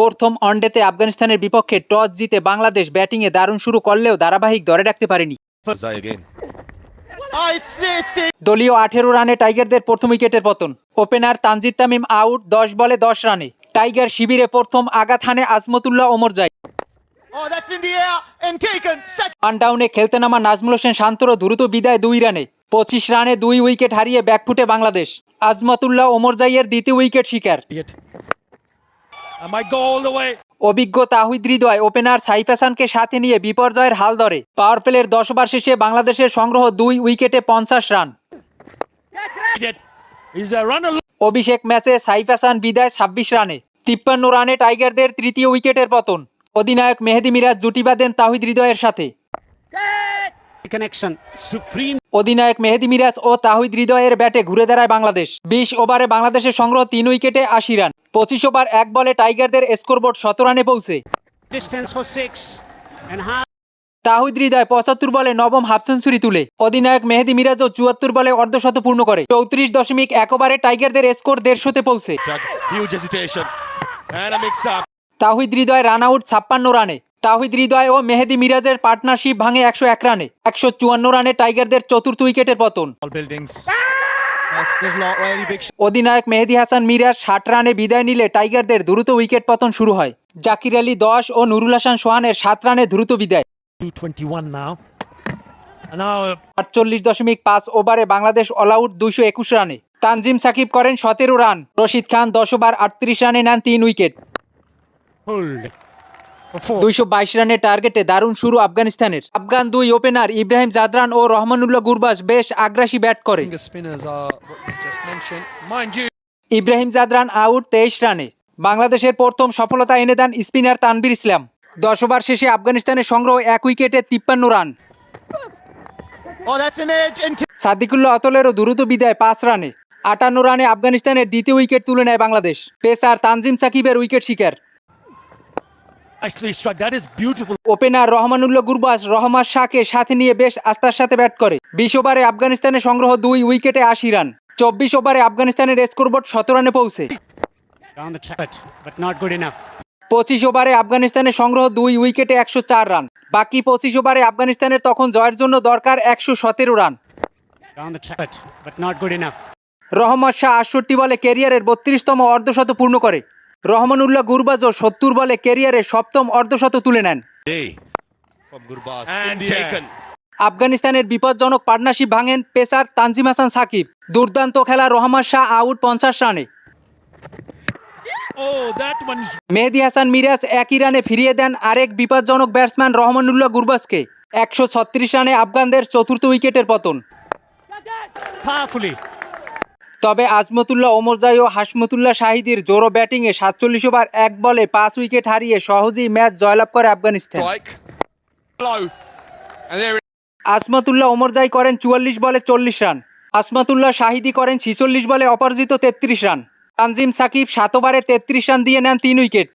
প্রথম ওয়ানডেতে আফগানিস্তানের বিপক্ষে টস জিতে বাংলাদেশ ব্যাটিংয়ে দারুণ শুরু করলেও ধারাবাহিক ধরে রাখতে পারেনি। Zai again. It's, it's দলীয় আঠেরো রানে টাইগারদের প্রথম উইকেটের পতন। ওপেনার তানজিদ তামিম আউট দশ বলে দশ রানে। টাইগার শিবিরে প্রথম আঘাত হানে আজমতুল্লাহ ওমর যায় Oh, that's in the air and taken. Second. One ডাউনে খেলতে নামা নাজমুল হোসেন শান্তর দ্রুত বিদায় দুই রানে পঁচিশ রানে দুই উইকেট হারিয়ে ব্যাকফুটে বাংলাদেশ আজমতুল্লাহ ওমর জাইয়ের দ্বিতীয় উইকেট শিকার It. And might go all the way. অভিজ্ঞ তাহিদ হৃদয় ওপেনার সাইফ হাসানকে সাথে নিয়ে বিপর্যয়ের হাল ধরে পাওয়ার প্লের দশ ওভার শেষে বাংলাদেশের সংগ্রহ দুই উইকেটে পঞ্চাশ রান. অভিষেক ম্যাচে সাইফ হাসান বিদায় ছাব্বিশ রানে তিপ্পান্ন রানে টাইগারদের তৃতীয় উইকেটের পতন অধিনায়ক মেহেদি মিরাজ জুটি বাঁধেন তাহিদ হৃদয়ের সাথে. অধিনায়ক মেহেদি মিরাজ ও তাহিদ হৃদয়ের ব্যাটে ঘুরে দাঁড়ায় বাংলাদেশ। বিশ ওভারে বাংলাদেশের সংগ্রহ তিন উইকেটে আশি রান। পঁচিশ ওভার এক বলে টাইগারদের স্কোরবোর্ড শত রানে পৌঁছে. তাহিদ হৃদয় পঁচাত্তর বলে নবম হাফ সেঞ্চুরি তুলে। অধিনায়ক মেহেদি মিরাজও চুয়াত্তর বলে অর্ধশত পূর্ণ করে। চৌত্রিশ দশমিক এক ওভারে টাইগারদের স্কোর দেড়শোতে পৌঁছে। তাহিদ হৃদয় রান আউট ছাপ্পান্ন রানে। তাহিদ হৃদয় ও মেহেদি মিরাজের পার্টনারশিপ ভাঙে একশো এক রানে। একশো চুয়ান্ন রানে টাইগারদের চতুর্থ উইকেটের পতন। অধিনায়ক মেহেদি হাসান মিরাজ ষাট রানে বিদায় নিলে টাইগারদের দ্রুত উইকেট পতন শুরু হয়। জাকির আলী দশ ও নুরুল হাসান সোহানের সাত রানে দ্রুত বিদায়। 221 now. And now uh, আটচল্লিশ দশমিক পাঁচ ওভারে বাংলাদেশ অল আউট দুইশো একুশ রানে। তানজিম সাকিব করেন সতেরো রান। রশিদ খান দশ ওভার আটত্রিশ রানে নেন তিন উইকেট. দুইশো বাইশ রানের টার্গেটে দারুণ শুরু আফগানিস্তানের। আফগান দুই ওপেনার ইব্রাহিম জাদরান ও রহমানুল্লাহ গুরবাস বেশ আগ্রাসী ব্যাট করে। ইব্রাহিম জাদরান আউট তেইশ রানে। বাংলাদেশের প্রথম সফলতা এনে দেন স্পিনার তানবির ইসলাম। দশ ওভার শেষে আফগানিস্তানের সংগ্রহ এক উইকেটে তিপ্পান্ন রান। Oh, সাদিকুল্লাহ অতলেরও দ্রুত বিদায় পাঁচ রানে। আটান্ন রানে আফগানিস্তানের দ্বিতীয় উইকেট তুলে নেয় বাংলাদেশ। পেসার তানজিম সাকিবের উইকেট শিকার। ওপেনার রহমানুল্লাহ গুরবাস রহমান শাহকে সাথে নিয়ে বেশ আস্থার সাথে ব্যাট করে। বিশ ওভারে আফগানিস্তানের সংগ্রহ দুই উইকেটে আশি রান চব্বিশ ওভারে আফগানিস্তানের স্কোরবোর্ড শত রানে পৌঁছে. পঁচিশ ওভারে আফগানিস্তানের সংগ্রহ দুই উইকেটে একশো চার রান বাকি পঁচিশ ওভারে আফগানিস্তানের তখন জয়ের জন্য দরকার একশো সতেরো রান. রহমত শাহ আটষট্টি বলে ক্যারিয়ারের বত্রিশতম অর্ধশত পূর্ণ করে। রহমানুল্লাহ গুরবাজও সত্তর বলে ক্যারিয়ারের সপ্তম অর্ধশত তুলে নেন. আফগানিস্তানের বিপজ্জনক পার্টনারশিপ ভাঙেন পেসার তানজিম হাসান সাকিব। দুর্দান্ত খেলা রহমান শাহ আউট পঞ্চাশ রানে। Oh, মেহেদি হাসান মিরাজ একই রানে ফিরিয়ে দেন আরেক বিপজ্জনক ব্যাটসম্যান রহমানুল্লাহ গুরবাজকে। একশো ছত্রিশ রানে আফগানদের চতুর্থ উইকেটের পতন. তবে আজমতুল্লাহ ওমরজাই ও হাসমতুল্লাহ শাহিদির জোরো ব্যাটিংয়ে সাতচল্লিশ ওভার এক বলে পাঁচ উইকেট হারিয়ে সহজেই ম্যাচ জয়লাভ করে আফগানিস্তান। আসমাতুল্লাহ ওমরজাই করেন চুয়াল্লিশ বলে চল্লিশ রান। আসমাতুল্লাহ শাহিদি করেন ছিচল্লিশ বলে অপরাজিত তেত্রিশ রান। তানজিম সাকিব সাত ওভারে তেত্রিশ রান দিয়ে নেন তিন উইকেট।